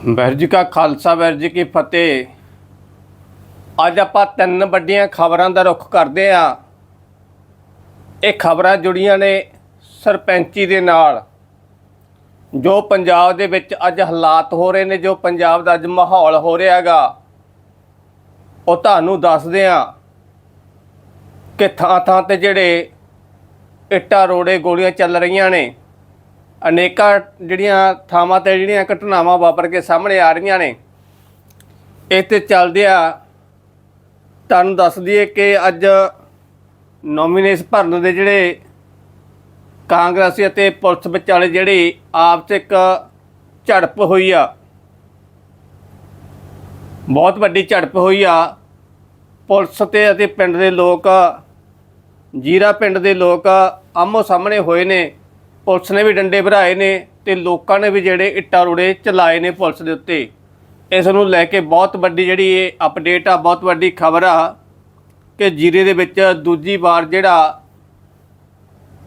ਵਾਹਿਗੁਰੂ ਜੀ ਕਾ ਖਾਲਸਾ ਵਾਹਿਗੁਰੂ ਜੀ ਕੀ ਫਤਿਹ। ਅੱਜ ਆਪਾਂ ਤਿੰਨ ਵੱਡੀਆਂ ਖਬਰਾਂ ਦਾ ਰੁਖ ਕਰਦੇ ਆ ਇਹ ਖਬਰਾਂ ਜੁੜੀਆਂ ਨੇ ਸਰਪੰਚੀ ਦੇ ਨਾਲ। ਜੋ ਪੰਜਾਬ ਦੇ ਵਿੱਚ ਅੱਜ ਹਾਲਾਤ ਹੋ ਰਹੇ ਨੇ, ਜੋ ਪੰਜਾਬ ਦਾ ਅੱਜ ਮਾਹੌਲ ਹੋ ਰਿਹਾ ਹੈਗਾ, ਉਹ ਤੁਹਾਨੂੰ ਦੱਸਦੇ ਆ ਕਿ ਥਾਂ ਥਾਂ ਤੇ ਜਿਹੜੇ ਇੱਟਾਂ ਰੋੜੇ ਗੋਲੀਆਂ ਚੱਲ ਰਹੀਆਂ ਨੇ ਅਨੇਕਾਂ ਜਿਹੜੀਆਂ ਥਾਵਾਂ ਤੇ ਜਿਹੜੀਆਂ ਘਟਨਾਵਾਂ ਵਾਪਰ ਕੇ ਸਾਹਮਣੇ ਆ ਰਹੀਆਂ ਨੇ, ਇਹ ਤੇ ਚੱਲਦਿਆਂ ਤੁਹਾਨੂੰ ਦੱਸ ਦਈਏ ਕਿ ਅੱਜ ਨੋਮੀਨੇਸ਼ਨ ਭਰਨ ਦੇ ਜਿਹੜੇ ਕਾਂਗਰਸੀ ਅਤੇ ਪੁਲਿਸ ਵਿਚਾਲੇ ਜਿਹੜੀ ਆਪ 'ਚ ਇੱਕ ਝੜਪ ਹੋਈ ਆ, ਬਹੁਤ ਵੱਡੀ ਝੜਪ ਹੋਈ ਆ। ਪੁਲਿਸ ਤੇ ਅਤੇ ਪਿੰਡ ਦੇ ਲੋਕ, ਜੀਰਾ ਪਿੰਡ ਦੇ ਲੋਕ ਆਮੋ ਸਾਹਮਣੇ ਹੋਏ ਨੇ। ਪੁਲਿਸ ਨੇ ਵੀ ਡੰਡੇ ਭਰਾਏ ਨੇ ਤੇ ਲੋਕਾਂ ਨੇ ਵੀ ਜਿਹੜੇ ਇੱਟਾਂ ਰੋੜੇ ਚਲਾਏ ਨੇ ਪੁਲਿਸ ਦੇ ਉੱਤੇ। ਇਸ ਨੂੰ ਲੈ ਕੇ ਬਹੁਤ ਵੱਡੀ ਜਿਹੜੀ ਇਹ ਅਪਡੇਟ ਆ, ਬਹੁਤ ਵੱਡੀ ਖਬਰ ਆ ਕਿ ਜੀਰੇ ਦੇ ਵਿੱਚ ਦੂਜੀ ਵਾਰ ਜਿਹੜਾ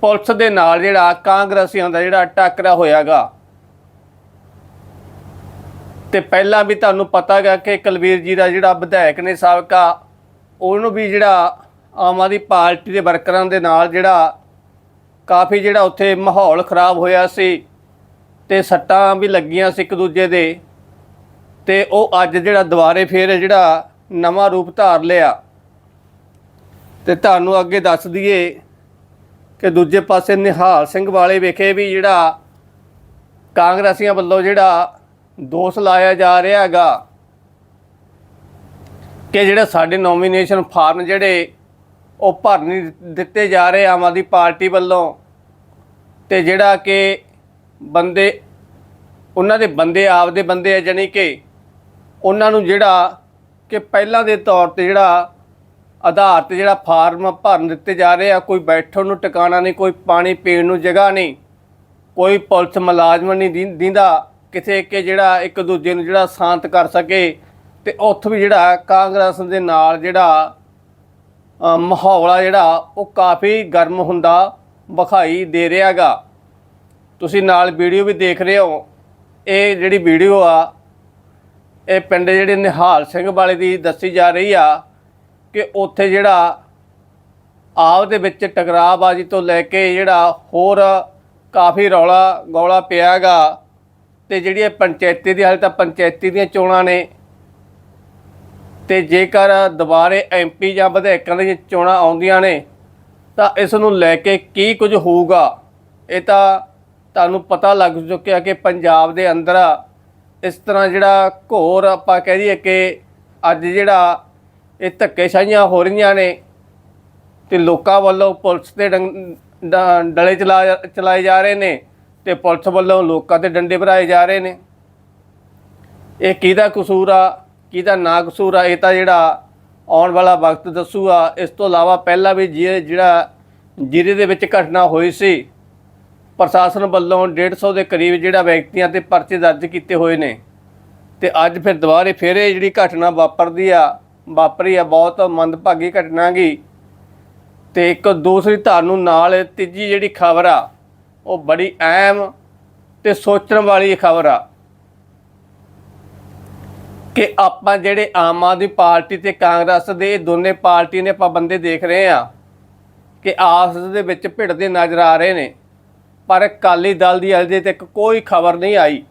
ਪੁਲਿਸ ਦੇ ਨਾਲ ਜਿਹੜਾ ਕਾਂਗਰਸੀਆਂ ਦਾ ਜਿਹੜਾ ਟੱਕਰਾ ਹੋਇਆਗਾ। ਤੇ ਪਹਿਲਾਂ ਵੀ ਤੁਹਾਨੂੰ ਪਤਾ ਹੈਗਾ ਕਿ ਕੁਲਵੀਰ ਜੀ ਦਾ ਜਿਹੜਾ ਵਿਧਾਇਕ ਨੇ ਸਾਬਕਾ, ਉਹਨੂੰ ਵੀ ਜਿਹੜਾ ਆਮ ਆਦਮੀ ਪਾਰਟੀ ਦੇ ਵਰਕਰਾਂ ਦੇ ਨਾਲ ਜਿਹੜਾ ਕਾਫੀ ਜਿਹੜਾ ਉੱਥੇ ਮਾਹੌਲ ਖਰਾਬ ਹੋਇਆ ਸੀ ਤੇ ਸੱਟਾਂ ਵੀ ਲੱਗੀਆਂ ਸੀ ਇੱਕ ਦੂਜੇ ਦੇ। ਤੇ ਉਹ ਅੱਜ ਜਿਹੜਾ ਦੁਬਾਰੇ ਫੇਰ ਜਿਹੜਾ ਨਵਾਂ ਰੂਪ ਧਾਰ ਲਿਆ। ਤੇ ਤੁਹਾਨੂੰ ਅੱਗੇ ਦੱਸ ਦਈਏ ਕਿ ਦੂਜੇ ਪਾਸੇ ਨਿਹਾਲ ਸਿੰਘ ਵਾਲੇ ਵਿਖੇ ਵੀ ਜਿਹੜਾ ਕਾਂਗਰਸੀਆਂ ਵੱਲੋਂ ਜਿਹੜਾ ਦੋਸ਼ ਲਾਇਆ ਜਾ ਰਿਹਾ ਹੈਗਾ ਕਿ ਜਿਹੜਾ ਸਾਡੇ ਨੋਮੀਨੇਸ਼ਨ ਫਾਰਮ ਜਿਹੜੇ ਉਹ ਭਰ ਨਹੀਂ ਦਿੱਤੇ ਜਾ ਰਹੇ ਆਮ ਆਦਮੀ ਪਾਰਟੀ ਵੱਲੋਂ। ਤੇ ਜਿਹੜਾ ਕਿ ਬੰਦੇ, ਉਹਨਾਂ ਦੇ ਬੰਦੇ ਆਪਦੇ ਬੰਦੇ ਆ, ਜਾਣੀ ਕਿ ਉਹਨਾਂ ਨੂੰ ਜਿਹੜਾ ਕਿ ਪਹਿਲਾਂ ਦੇ ਤੌਰ ਤੇ ਜਿਹੜਾ ਆਧਾਰ ਤੇ ਜਿਹੜਾ ਫਾਰਮ ਭਰਨ ਦਿੱਤੇ ਜਾ ਰਹੇ ਆ, ਕੋਈ ਬੈਠਣ ਨੂੰ ਟਿਕਾਣਾ ਨਹੀਂ, ਕੋਈ ਪਾਣੀ ਪੀਣ ਨੂੰ ਜਗ੍ਹਾ ਨਹੀਂ, ਕੋਈ ਪੁਲਿਸ ਮੁਲਾਜ਼ਮ ਨਹੀਂ ਦਿੰ- ਦਿੰਦਾ ਕਿਸੇ ਕਿ ਜਿਹੜਾ ਇੱਕ ਦੂਜੇ ਨੂੰ ਜਿਹੜਾ ਸ਼ਾਂਤ ਕਰ ਸਕੇ। ਤੇ ਉੱਥੇ ਵੀ ਜਿਹੜਾ ਕਾਂਗਰਸ ਦੇ ਨਾਲ ਜਿਹੜਾ ਮਾਹੌਲ ਆ ਜਿਹੜਾ, ਉਹ ਕਾਫੀ ਗਰਮ ਹੁੰਦਾ, ਵਿਖਾਈ ਦੇ ਰਿਹਾਗਾ ਤੁਸੀਂ ਨਾਲ ਵੀਡੀਓ ਵੀ ਦੇਖ ਰਹੇ ਹੋ। ਇਹ ਜਿਹੜੀ ਵੀਡੀਓ ਆ, ਇਹ ਪਿੰਡ ਜਿਹੜੇ ਨਿਹਾਲ ਸਿੰਘ ਵਾਲੇ ਦੀ ਦੱਸੀ ਜਾ ਰਹੀ ਆ ਕਿ ਉੱਥੇ ਜਿਹੜਾ ਆਪ ਦੇ ਵਿੱਚ ਟਕਰਾਅਬਾਜ਼ੀ ਤੋਂ ਲੈ ਕੇ ਜਿਹੜਾ ਹੋਰ ਕਾਫੀ ਰੌਲਾ ਗੌਲਾ ਪਿਆਗਾ ਤੇ ਜਿਹੜੀ ਇਹ ਪੰਚਾਇਤੀ ਦੀ, ਹਾਲੇ ਤਾਂ ਪੰਚਾਇਤੀ ਦੀਆਂ ਚੋਣਾਂ ਨੇ ਤੇ ਜੇਕਰ ਦੁਬਾਰੇ ਐਮਪੀ ਜਾਂ ਵਿਧਾਇਕਾਂ ਦੀਆਂ ਚੋਣਾਂ ਆਉਂਦੀਆਂ ਨੇ, ਤਾਂ ਇਸ ਨੂੰ ਲੈ ਕੇ ਕੀ ਕੁਝ ਹੋਊਗਾ? ਇਹ ਤਾਂ ਤੁਹਾਨੂੰ ਪਤਾ ਲੱਗ ਚੁੱਕਿਆ ਕਿ ਪੰਜਾਬ ਦੇ ਅੰਦਰ ਇਸ ਤਰ੍ਹਾਂ ਜਿਹੜਾ ਘੋਰ ਆਪਾਂ ਕਹਿ ਦਈਏ ਕਿ ਅੱਜ ਜਿਹੜਾ ਇਹ ਧੱਕੇਸ਼ਾਹੀਆਂ ਹੋ ਰਹੀਆਂ ਨੇ ਤੇ ਲੋਕਾਂ ਵੱਲੋਂ ਪੁਲਿਸ ਦੇ ਡੰ- ਡਲੇ ਚਲਾ, ਚਲਾਏ ਜਾ ਰਹੇ ਨੇ ਤੇ ਪੁਲਿਸ ਵੱਲੋਂ ਲੋਕਾਂ ਤੇ ਡੰਡੇ ਭਰਾਏ ਜਾ ਰਹੇ ਨੇ। ਇਹ ਕਿਹਦਾ ਕਸੂਰ ਆ? ਕਿਹਦਾ ਨਾ ਕਸੂਰ ਆ? ਇਹ ਤਾਂ ਜਿਹੜਾ ਆਉਣ ਵਾਲਾ ਵਕਤ ਦੱਸੂਗਾ, ਇਸ ਤੋਂ ਇਲਾਵਾ ਪਹਿਲਾਂ ਵੀ ਜਿ- ਜਿਹੜਾ ਜ਼ਿਲ੍ਹੇ ਦੇ ਵਿੱਚ ਘਟਨਾ ਹੋਈ ਸੀ, ਪ੍ਰਸ਼ਾਸਨ ਵੱਲੋਂ 150 ਦੇ ਕਰੀਬ ਜਿਹੜਾ ਵਿਅਕਤੀਆਂ ਤੇ ਪਰਚੇ ਦਰਜ ਕੀਤੇ ਹੋਏ ਨੇ। ਤੇ ਅੱਜ ਫਿਰ ਦੁਬਾਰੇ ਫਿਰ ਇਹ ਜਿਹੜੀ ਘਟਨਾ ਵਾਪਰਦੀ ਆ, ਵਾਪਰੀ ਆ, ਬਹੁਤ ਮੰਦਭਾਗੀ ਘਟਨਾ ਗਈ ਤੇ ਇੱਕ ਦੂਸਰੀ ਤੁਹਾਨੂੰ ਨਾਲ ਤੀਜੀ ਜਿਹੜੀ ਖਬਰ ਆ, ਉਹ ਬੜੀ ਅਹਿਮ ਤੇ ਸੋਚਣ ਵਾਲੀ ਖਬਰ ਆ। ਕਿ ਆਪਾਂ ਜਿਹੜੇ ਆਮ ਆਦਮੀ ਪਾਰਟੀ ਤੇ ਕਾਂਗਰਸ ਦੇ ਦੋਨੇ ਪਾਰਟੀ ਨੇ ਆਪਾਂ ਬੰਦੇ ਦੇਖ ਰਹੇ ਆ ਕਿ ਆਪਸ ਦੇ ਵਿੱਚ ਭਿੜਦੇ ਨਜ਼ਰ ਆ ਰਹੇ ਨੇ, ਪਰ ਅਕਾਲੀ ਦਲ ਦੀ ਅਜੇ ਤੱਕ ਕੋਈ ਖਬਰ ਨਹੀਂ ਆਈ।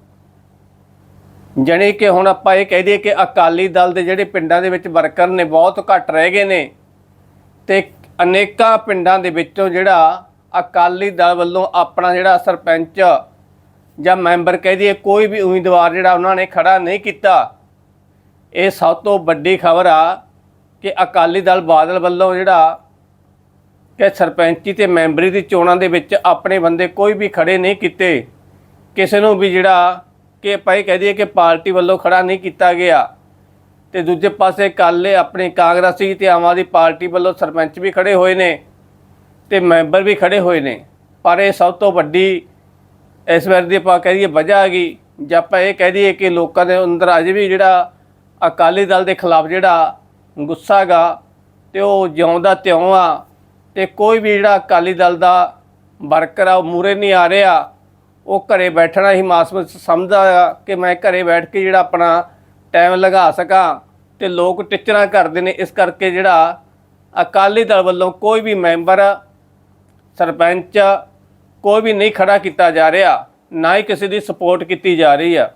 ਜਣੇ ਕਿ ਹੁਣ ਆਪਾਂ ਇਹ ਕਹਿ ਦਈਏ ਕਿ ਅਕਾਲੀ ਦਲ ਦੇ ਜਿਹੜੇ ਪਿੰਡਾਂ ਦੇ ਵਿੱਚ ਵਰਕਰ ਨੇ, ਬਹੁਤ ਘੱਟ ਰਹਿ ਗਏ ਨੇ ਤੇ ਅਨੇਕਾਂ ਪਿੰਡਾਂ ਦੇ ਵਿੱਚੋਂ ਜਿਹੜਾ ਅਕਾਲੀ ਦਲ ਵੱਲੋਂ ਆਪਣਾ ਜਿਹੜਾ ਸਰਪੰਚ ਜਾਂ ਮੈਂਬਰ ਕਹਿ ਦਈਏ ਕੋਈ ਵੀ ਉਮੀਦਵਾਰ ਜਿਹੜਾ ਉਹਨਾਂ ਨੇ ਖੜਾ ਨਹੀਂ ਕੀਤਾ। ਇਹ ਸਭ ਤੋਂ ਵੱਡੀ ਖਬਰ ਆ ਕਿ ਅਕਾਲੀ ਦਲ ਬਾਦਲ ਵੱਲੋਂ ਜਿਹੜਾ ਕਿ ਸਰਪੰਚੀ ਤੇ ਮੈਂਬਰੀ ਦੀ ਚੋਣਾਂ ਦੇ ਵਿੱਚ ਆਪਣੇ ਬੰਦੇ ਕੋਈ ਵੀ ਖੜੇ ਨਹੀਂ ਕੀਤੇ। ਕਿਸੇ ਨੂੰ ਵੀ ਜਿਹੜਾ ਕਿ ਆਪਾਂ ਇਹ ਕਹਿ ਦਈਏ ਕਿ ਪਾਰਟੀ ਵੱਲੋਂ ਖੜਾ ਨਹੀਂ ਕੀਤਾ ਗਿਆ। ਤੇ ਦੂਜੇ ਪਾਸੇ ਕੱਲ੍ਹ ਆਪਣੇ ਕਾਂਗਰਸੀ ਤੇ ਆਮ ਆਦਮੀ ਪਾਰਟੀ ਵੱਲੋਂ ਸਰਪੰਚ ਵੀ ਖੜੇ ਹੋਏ ਨੇ ਤੇ ਮੈਂਬਰ ਵੀ ਖੜੇ ਹੋਏ ਨੇ। ਪਰ ਇਹ ਸਭ ਤੋਂ ਵੱਡੀ ਇਸ ਵਾਰ ਦੀ ਆਪਾਂ ਕਹਿ ਦਈਏ ਵਜ੍ਹਾ ਹੈਗੀ ਜਾਂ ਆਪਾਂ ਇਹ ਕਹਿ ਦਈਏ ਕਿ ਲੋਕਾਂ ਦੇ ਅੰਦਰ ਅਜੇ ਵੀ ਜਿਹੜਾ ਅਕਾਲੀ ਦਲ ਦੇ ਖਿਲਾਫ ਜਿਹੜਾ ਗੁੱਸਾ ਹੈਗਾ ਤੇ ਉਹ ਜਿਉਂਦਾ ਤਿਉਂ ਆ ਤੇ ਕੋਈ ਵੀ ਜਿਹੜਾ ਅਕਾਲੀ ਦਲ ਦਾ ਵਰਕਰ ਆ, ਉਹ ਮੂਰੇ ਨਹੀਂ ਆ ਰਿਹਾ, ਉਹ ਘਰੇ ਬੈਠਣਾ ਹੀ ਮਾਸਮ ਸਮਝਦਾ ਆ ਕਿ ਮੈਂ ਘਰੇ ਬੈਠ ਕੇ ਜਿਹੜਾ ਆਪਣਾ ਟਾਈਮ ਲਗਾ ਸਕਾਂ ਤੇ ਲੋਕ ਟਿਚਰਾਂ ਕਰਦੇ ਨੇ, ਇਸ ਕਰਕੇ ਜਿਹੜਾ ਅਕਾਲੀ ਦਲ ਵੱਲੋਂ ਕੋਈ ਵੀ ਮੈਂਬਰ, ਸਰਪੰਚ ਕੋਈ ਵੀ ਨਹੀਂ ਖੜਾ ਕੀਤਾ ਜਾ ਰਿਹਾ, ਨਾ ਹੀ ਕਿਸੇ ਦੀ ਸਪੋਰਟ ਕੀਤੀ ਜਾ ਰਹੀ ਆ।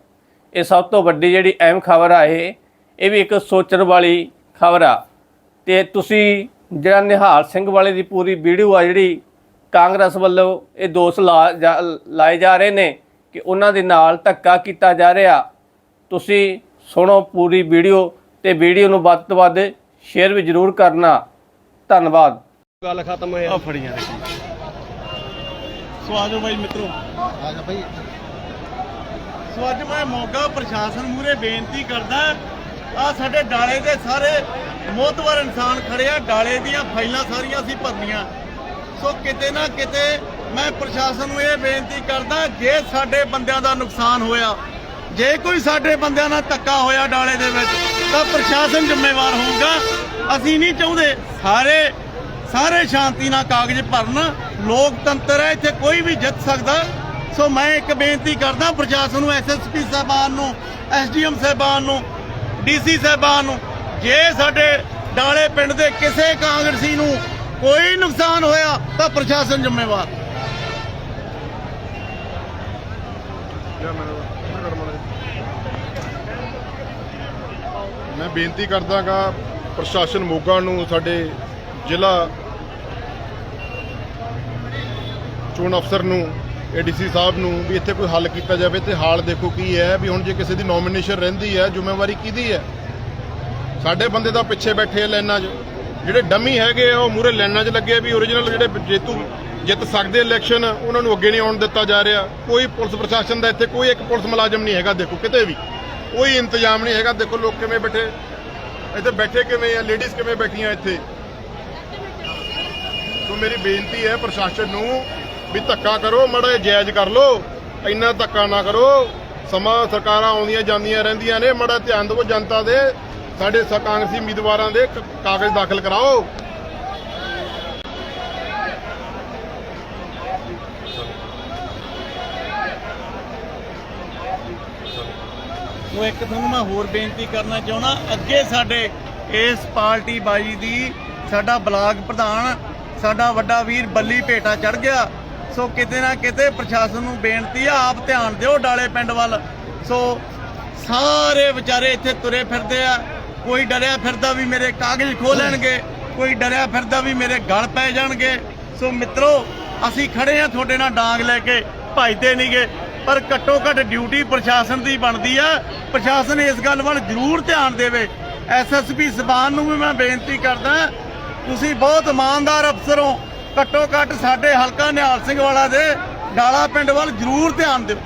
ਇਹ ਸਭ ਤੋਂ ਵੱਡੀ ਜਿਹੜੀ ਅਹਿਮ ਖਬਰ ਆ ਇਹ। ਇਹ ਵੀ ਇੱਕ ਸੋਚਣ ਵਾਲੀ ਖਬਰ ਆ। ਤੇ ਤੁਸੀਂ ਜਿਹੜਾ ਨਿਹਾਲ ਸਿੰਘ ਵਾਲੇ ਦੀ ਪੂਰੀ ਵੀਡੀਓ ਆ ਜਿਹੜੀ ਕਾਂਗਰਸ ਵੱਲੋਂ ਇਹ ਦੋਸ਼ ਲਾ ਜਾ- ਲਾਏ ਜਾ ਰਹੇ ਨੇ ਕਿ ਉਹਨਾਂ ਦੇ ਨਾਲ ਧੱਕਾ ਕੀਤਾ ਜਾ ਰਿਹਾ। ਤੁਸੀਂ ਸੁਣੋ ਪੂਰੀ ਵੀਡੀਓ ਤੇ ਵੀਡੀਓ ਨੂੰ ਵੱਧ ਤੋਂ ਵੱਧ ਸ਼ੇਅਰ ਵੀ ਜ਼ਰੂਰ ਕਰਨਾ। ਧੰਨਵਾਦ। ਗੱਲ ਖਤਮ ਹੋਇਆ ਆ। ਫੜੀਆਂ ਸੋ ਆਜੋ ਬਾਈ ਮਿੱਤਰੋ। ਆ ਜਾ ਭਾਈ ਸੋ ਅੱਜ ਮੈਂ ਮੋਗਾ ਪ੍ਰਸ਼ਾਸਨ ਮੂਰੇ ਬੇਨਤੀ ਕਰਦਾ ਆ ਸਾਡੇ ਡਾਲੇ ਦੇ ਸਾਰੇ ਮੋਤਵਰ ਇਨਸਾਨ ਖੜੇ ਆ, ਡਾਲੇ ਦੀਆਂ ਫਾਈਲਾਂ ਸਾਰੀਆਂ ਅਸੀਂ ਭਰਨੀਆਂ। ਸੋ ਕਿਤੇ ਨਾ ਕਿਤੇ ਮੈਂ ਪ੍ਰਸ਼ਾਸਨ ਨੂੰ ਇਹ ਬੇਨਤੀ ਕਰਦਾ, ਜੇ ਸਾਡੇ ਬੰਦਿਆਂ ਦਾ ਨੁਕਸਾਨ ਹੋਇਆ, ਜੇ ਕੋਈ ਸਾਡੇ ਬੰਦਿਆਂ ਨਾਲ ਧੱਕਾ ਹੋਇਆ ਡਾਲੇ ਦੇ ਵਿੱਚ, ਤਾਂ ਪ੍ਰਸ਼ਾਸਨ ਜ਼ਿੰਮੇਵਾਰ ਹੋਊਗਾ। ਅਸੀਂ ਨਹੀਂ ਚਾਹੁੰਦੇ ਸਾਰੇ ਸਾਰੇ ਸ਼ਾਂਤੀ ਨਾਲ ਕਾਗਜ਼ ਭਰਨ। ਲੋਕਤੰਤਰ ਹੈ, ਇੱਥੇ ਕੋਈ ਵੀ ਜਿੱਤ ਸਕਦਾ। ਸੋ ਮੈਂ ਇੱਕ ਬੇਨਤੀ ਕਰਦਾ, ਪ੍ਰਸ਼ਾਸਨ ਨੂੰ ਐਸਐਸਪੀ ਸਾਹਿਬਾਨ ਨੂੰ ਐਸਡੀਐਮ ਸਾਹਿਬਾਨ ਨੂੰ ਡੀਸੀ ਸਾਹਿਬਾਨ ਨੂੰ, ਜੇ ਸਾਡੇ ਡਾਲੇ ਪਿੰਡ ਦੇ ਕਿਸੇ ਕਾਂਗਰਸੀ ਨੂੰ ਕੋਈ ਨੁਕਸਾਨ ਹੋਇਆ, ਤਾਂ ਪ੍ਰਸ਼ਾਸਨ ਜ਼ਿੰਮੇਵਾਰ। ਮੈਂ ਬੇਨਤੀ ਕਰਦਾਗਾ ਪ੍ਰਸ਼ਾਸਨ ਮੋਗਾ ਨੂੰ ਸਾਡੇ ਜ਼ਿਲ੍ਹਾ ਚੋਣ ਅਫਸਰ ਨੂੰ ਏਡੀਸੀ ਸਾਹਿਬ ਨੂੰ ਵੀ ਇੱਥੇ ਕੋਈ ਹੱਲ ਕੀਤਾ ਜਾਵੇ ਤੇ ਹਾਲ ਦੇਖੋ ਕੀ ਹੈ, ਵੀ ਹੁਣ ਜੇ ਕਿਸੇ ਦੀ ਨੋਮੀਨੇਸ਼ਨ ਰਹਿੰਦੀ ਹੈ, ਜ਼ਿੰਮੇਵਾਰੀ ਕਿਹਦੀ ਹੈ? ਸਾਡੇ ਬੰਦੇ ਤਾਂ ਪਿੱਛੇ ਬੈਠੇ ਆ ਲਾਈਨਾਂ 'ਚ। ਜਿਹੜੇ ਡਮੀ ਹੈਗੇ ਆ, ਉਹ ਮੂਰੇ ਲਾਈਨਾਂ 'ਚ ਲੱਗੇ ਵੀ ਓਰੀਜਨਲ ਜਿਹੜੇ ਜੇਤੂ ਜਿੱਤ ਸਕਦੇ ਇਲੈਕਸ਼ਨ ਉਹਨਾਂ ਨੂੰ ਅੱਗੇ ਨਹੀਂ ਆਉਣ ਦਿੱਤਾ ਜਾ ਰਿਹਾ। ਕੋਈ ਪੁਲਿਸ ਪ੍ਰਸ਼ਾਸਨ ਦਾ ਇੱਥੇ ਕੋਈ ਇੱਕ ਪੁਲਿਸ ਮੁਲਾਜ਼ਮ ਨਹੀਂ ਹੈਗਾ, ਦੇਖੋ ਕਿਤੇ ਵੀ। ਕੋਈ ਇੰਤਜ਼ਾਮ ਨਹੀਂ ਹੈਗਾ, ਦੇਖੋ ਲੋਕ ਕਿਵੇਂ ਬੈਠੇ। ਇੱਥੇ ਬੈਠੇ ਕਿਵੇਂ ਆ ਲੇਡੀਜ਼ ਕਿਵੇਂ ਬੈਠੀਆਂ ਇੱਥੇ? ਸੋ ਮੇਰੀ ਬੇਨਤੀ ਹੈ ਪ੍ਰਸ਼ਾਸਨ ਨੂੰ ਵੀ ਧੱਕਾ ਕਰੋ, ਮੜਾ ਜਾਇਜ਼ ਕਰ ਲੋ ਇੰਨਾ ਧੱਕਾ ਨਾ ਕਰੋ। ਸਮਾਂ ਸਰਕਾਰਾਂ ਆਉਂਦੀਆਂ ਜਾਂਦੀਆਂ ਰਹਿੰਦੀਆਂ ਨੇ, ਮੜਾ ਧਿਆਨ ਦਿਵੋ ਜਨਤਾ ਦੇ ਸਾਡੇ ਕਾਂਗਰਸੀ ਉਮੀਦਵਾਰਾਂ ਦੇ ਕਾਗਜ਼ ਦਾਖਲ ਕਰਾਓ। ਉਹ ਇੱਕ ਤੁਹਾਨੂੰ ਮੈਂ ਹੋਰ ਬੇਨਤੀ ਕਰਨਾ ਚਾਹੁੰਦਾ, ਅੱਗੇ ਸਾਡੇ ਇਸ ਪਾਰਟੀ ਬਾਜੀ ਦੀ ਸਾਡਾ ਬਲਾਕ ਪ੍ਰਧਾਨ, ਸਾਡਾ ਵੱਡਾ ਵੀਰ ਬੱਲੀ ਭੇਟਾ ਚੜ ਗਿਆ। ਸੋ ਕਿਤੇ ਨਾ ਕਿਤੇ ਪ੍ਰਸ਼ਾਸਨ ਨੂੰ ਬੇਨਤੀ ਆ, ਆਪ ਧਿਆਨ ਦਿਓ ਡਾਲੇ ਪਿੰਡ ਵੱਲ। ਸੋ ਸਾਰੇ ਵਿਚਾਰੇ ਇੱਥੇ ਤੁਰੇ ਫਿਰਦੇ ਆ। ਕੋਈ ਡਰਿਆ ਫਿਰਦਾ ਵੀ ਮੇਰੇ ਕਾਗਜ਼ ਖੋਹ ਲੈਣਗੇ, ਕੋਈ ਡਰਿਆ ਫਿਰਦਾ ਵੀ ਮੇਰੇ ਗਲ ਪੈ ਜਾਣਗੇ। ਸੋ ਮਿੱਤਰੋ, ਅਸੀਂ ਖੜੇ ਆ ਤੁਹਾਡੇ ਨਾਲ ਡਾਂਗ ਲੈ ਕੇ, ਭਜਦੇ ਨਹੀਂਗੇ ਪਰ ਘੱਟੋ ਘੱਟ ਡਿਊਟੀ ਪ੍ਰਸ਼ਾਸਨ ਦੀ ਬਣਦੀ ਆ। ਪ੍ਰਸ਼ਾਸਨ ਇਸ ਗੱਲ ਵੱਲ ਜ਼ਰੂਰ ਧਿਆਨ ਦੇਵੇ। ਐਸਐਸਪੀ ਜ਼ਬਾਨ ਨੂੰ ਵੀ ਮੈਂ ਬੇਨਤੀ ਕਰਦਾ, ਤੁਸੀਂ ਬਹੁਤ ਇਮਾਨਦਾਰ ਅਫਸਰ ਹੋ। ਘੱਟੋ ਘੱਟ ਸਾਡੇ ਹਲਕਾ ਨਿਹਾਲ ਸਿੰਘ ਵਾਲਾ ਦੇ ਡਾਲਾ ਪਿੰਡ ਵੱਲ ਜ਼ਰੂਰ ਧਿਆਨ ਦਿਓ।